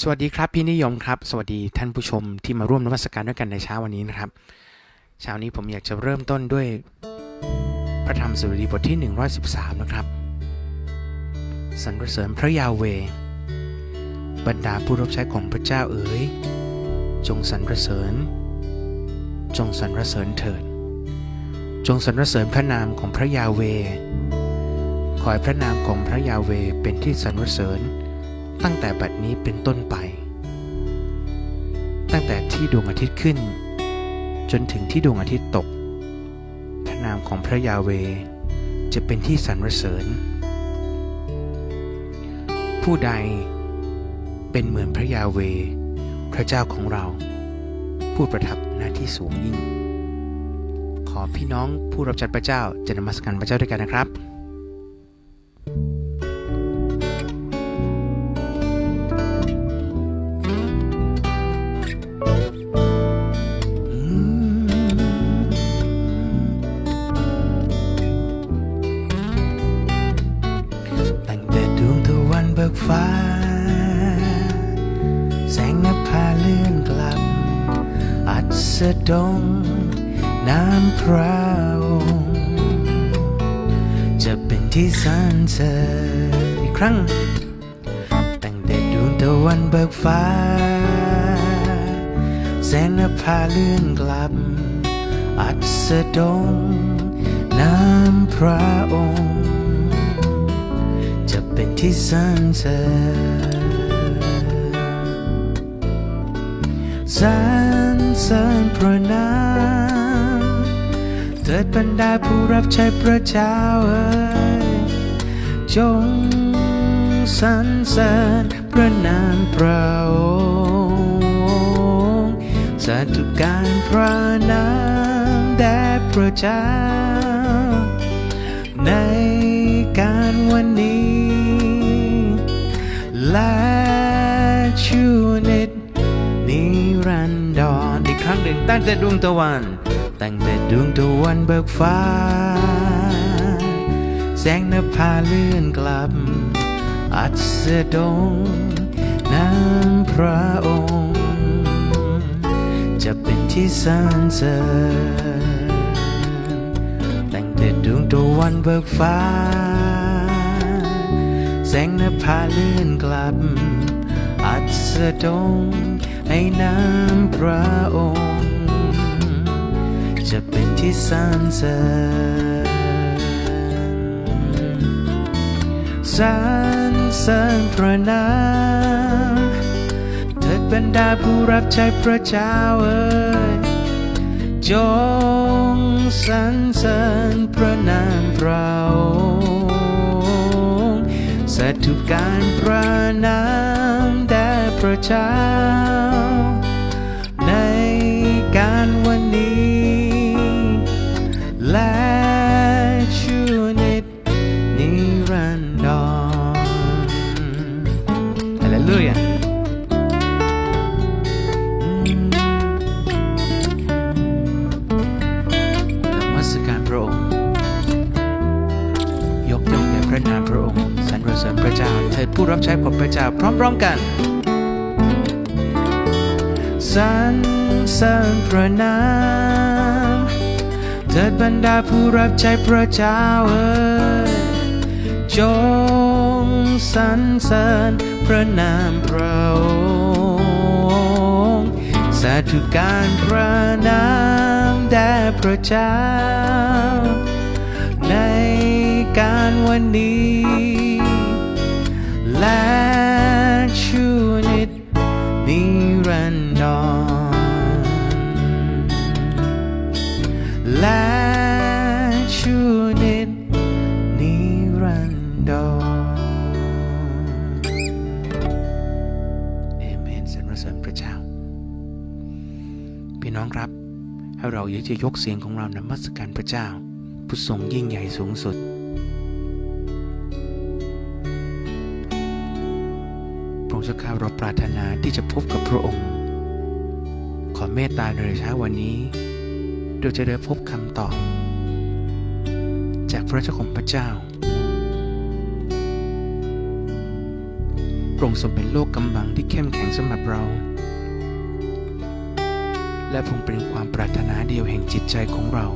สวัสดีครับพี่นิยมครับ สวัสดีท่านผู้ชมที่มาร่วมนมัสการด้วยกันในเช้าวันนี้นะครับเช้านี้ผมอยากจะเริ่มต้นด้วย พระธรรมสดุดีบทที่ 113 นะครับสรรเสริญพระยาเว บรรดาผู้รับใช้ของพระเจ้าเอ๋ยจงสรรเสริญ จงสรรเสริญเถิด จงสรรเสริญพระนามของพระยาเว ขอให้พระนามของพระยาเวเป็นที่สรรเสริญ ตั้งแต่บัดนี้เป็นต้นไป ตั้งแต่ที่ดวงอาทิตย์ขึ้น จนถึงที่ดวงอาทิตย์ตก พระนามของพระยาเวจะเป็นที่สรรเสริญ ผู้ใดเป็นเหมือนพระยาเว พระเจ้าของเรา ผู้ประทับหน้าที่สูงยิ่ง ขอพี่น้องผู้รับใช้พระเจ้าจะนมัสการพระเจ้าด้วยกันนะครับ อัสดงน้ำพระองค์จะเป็นที่สรรเสริญอีกครั้ง ตั้งแต่ดวงตะวันเบิกฟ้าแสงนภาเลื่อนกลับ อัสดงน้ำพระองค์ จะเป็นที่สรรเสริญสร สริญพระนามเถิดบรรดาผู้รับใช้พระเจ้าเอ๋ยจงสรรเสริญพระนามพระองค์สาธุการพระนามแด่พระเจ้า ในการวันนี้ และชูนิดนิรันดร อีกครั้งหนึ่งตั้งแต่ดวงตะวัน ตั้งแต่ดวงตะวันเบิกฟ้า แสงนภาเลื่อนกลับ อัสดงน้ำพระองค์ จะเป็นที่สรรเสริญตั้งแต่ดวงตะวันเบิกฟ้า แสงนภาเลื่อนกลับ อัสดง ให้น้ำพระองค์ จะเป็นที่สรรเสริญสรรเสริญพระนามเถิดบรรดาผู้รับใช้พระเจ้าเอ๋ยจงสรรเสริญพระนามพระองค์สาธุการพระนาม พระเจ้าในการวันนี้ และชูนิดนิรันดรฮาเลลูยานมัสการพระองค์ยกย่องแด่พระนามพระองค์สรรเสริญพระเจ้า เถิดผู้รับใช้ของพระเจ้าพร้อมๆกัน สรรเสริญพระนามเถิดบรรดาผู้รับใช้พระเจ้าเอ๋ยจงสรรเสริญพระนามพระองค์สาธุการพระนามแด่พระเจ้า ในการวันนี้ ให้เราอยากจะยกเสียงของเรานมัสการพระเจ้า ผู้ทรงยิ่งใหญ่สูงสุด พระองค์เจ้าข้าเราปรารถนาที่จะพบกับพระองค์ ขอเมตตาในเช้าวันนี้เราจะได้พบคำตอบ จากพระเจ้าของพระเจ้าพระองค์ทรงเป็นโลกกำบังที่เข้มแข็งสำหรับเรา และพระองเป็นความปรารถนาเดียวแห่งจิตใจของเรา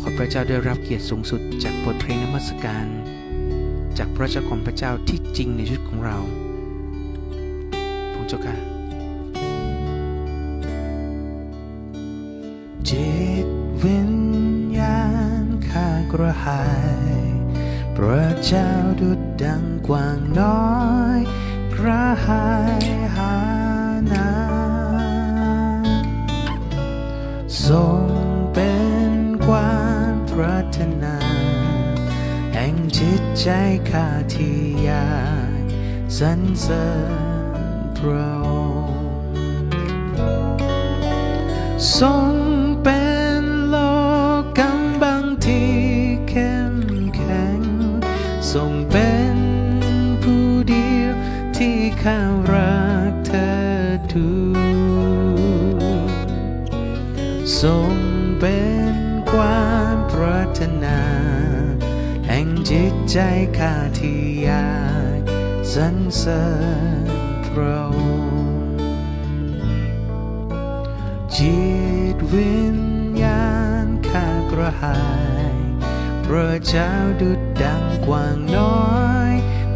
ขอพระเจ้าได้รับเกียรติสูงสุดจากบทเพลงนมัสการ จากพระเจ้าของพระเจ้าที่จริงในชีวิตของเราพระองเจ้าค่ะจิตวิญญาณข้ากระหาย พระเจ้าดุดดังกว้างน้อย กระหาย ทรงเป็นความปรารถนา แห่งจิตใจข้าที่อยากสรรเสริญพระองค์ทรง เป็นความปรารถนา แห่งจิตใจข้าที่อยากสรรเสริญพระองค์จิตวิญญาณข้ากระหายพระเจ้าดุดดังกว้างน้อย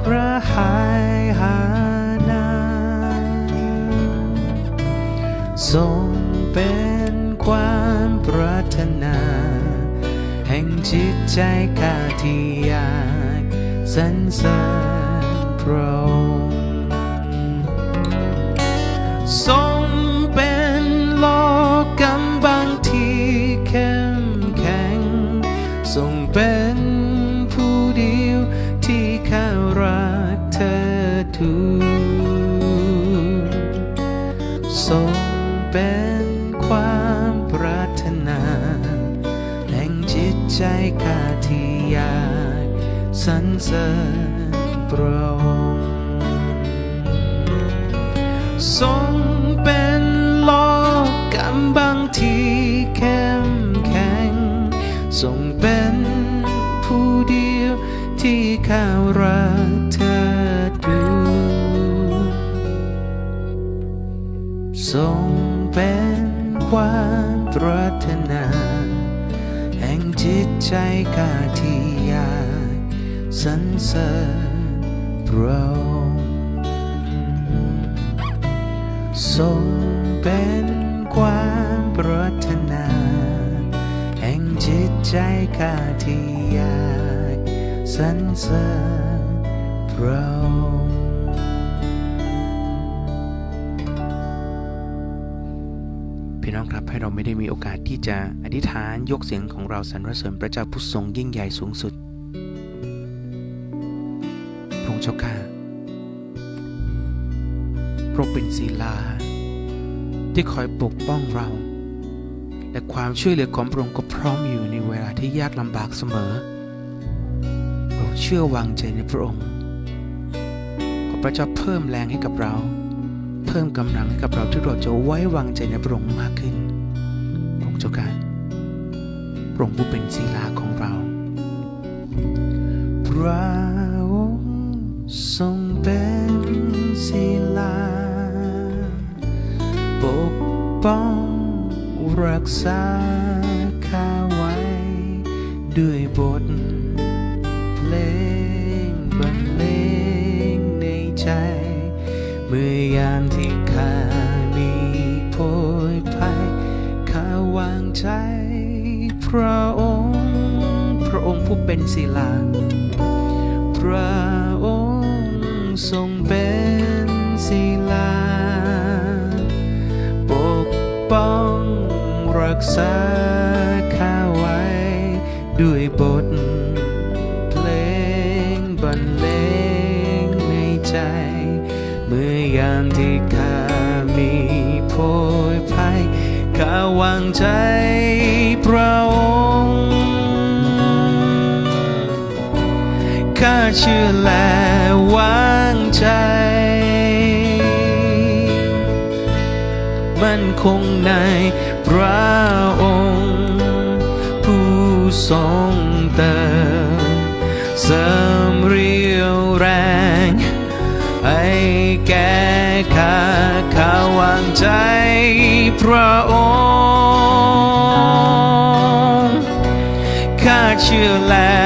กระหายหา ใจข้าที่อยากสรรเสริญพระองค์ทรงเป็นโลกกำบังที่เข้มแข็ง ทรงเป็นผู้เดียวที่ข้ารักเธอทุก สรรเสริญพระองค์ทรงเป็นโลกกำบังที่เข้มแข็งทรงเป็นผู้เดียวที่ข้ารักเธอดูทรงเป็นความปรารถนา แห่งจิตใจข้าที่ยา สรรเสริญพระองค์ทรงเป็นความปรารถนา แห่งจิตใจข้าที่อยากสรรเสริญพระองค์พี่น้องครับให้เราไม่ได้มีโอกาสที่จะอธิษฐานยกเสียงของเราสรรเสริญพระเจ้าผู้ทรงยิ่งใหญ่สูงสุด องเจ้าข้าพระเป็นศิลา ที่คอยปกป้องเรา และความช่วยเหลือของพระองค์ก็พร้อมอยู่ในเวลาที่ยากลำบากเสมอ เราเชื่อวางใจในพระองค์ ขอพระเจ้าเพิ่มแรงให้กับเรา เพิ่มกำลังให้กับเราที่เราจะไว้วางใจในพระองค์มากขึ้นพระองค์เจ้าการพระองค์ผู้เป็นศิลาของเราพ ป้องรักษาข้าไว้ ด้วยบทเพลงบรรเลงในใจ เมื่อยามที่ข้ามีโพยภัยข้าวางใจ พระองค์ พระองค์ผู้เป็นศิลา พระองค์ทรงเป็น กษาข้าไว้ ด้วยบท เพลงบรรเลงในใจ เมื่อยามที่ข้ามีโพยภัยข้าวางใจพระองค์ข้าเชื่อและวางใจ มั่นคงใน เสริมเรียวแรงข้าข้าวางใจพระองค์ข้าเชื่อและ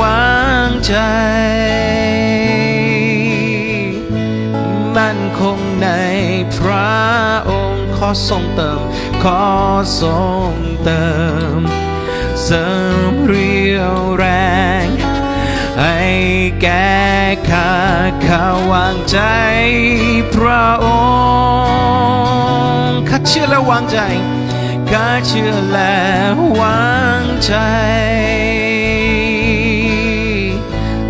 วางใจ มั่นคงในพระองค์ขอทรงเติม ขอทรงเติม เสริมเรียวแรง ให้แก่ข้าข้าวางใจพระองค์ข้าเชื่อและวางใจข้าเชื่อและวางใจ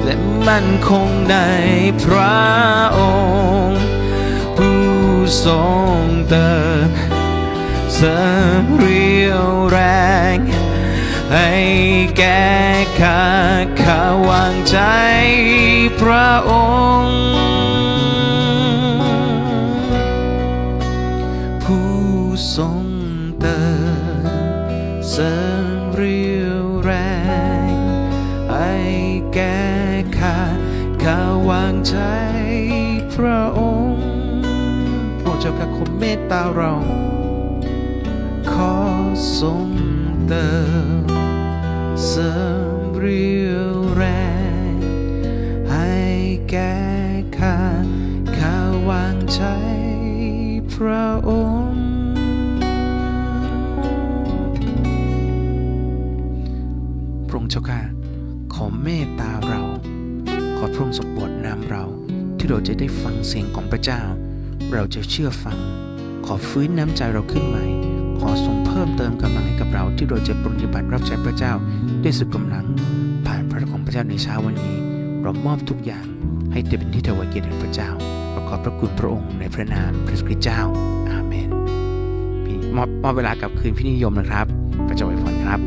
และมั่นคงในพระองค์ ผู้ทรงเติมเสริมเรียวแรง ให้แก่ข้าข้าวางใจพระองค์ ผู้ทรงเติมเสริมเรียวแรงให้แก่ข้าข้าวางใจพระองค์โปรดเจ้าข้าคมเมตตาเรา ขอทรง เติมเสริมเรียวแรง ให้แก่ข้าข้าวางใจพระองค์ พระองค์เจ้าข้าขอเมตตาเรา ขอพระองค์ทรงโปรดนำเรา ที่เราจะได้ฟังเสียงของพระเจ้า เราจะเชื่อฟัง ขอฟื้นน้ำใจเราขึ้นใหม่ ขอทรงเพิ่มเติมกำลังให้กับเราที่เราจะปฏิบัติรับใช้พระเจ้าด้วยสุดกำลัง ผ่านพระของพระเจ้าในเช้าวันนี้ เรามอบทุกอย่างให้เต็มที่ถวายเกียรติแด่พระเจ้าประกอบพระคุณพระองค์ในพระนามพระคริสต์เจ้า อาเมนพี่มอบมอบเวลากลับคืนพี่นิยมนะครับพระเจ้าอวยพรครับ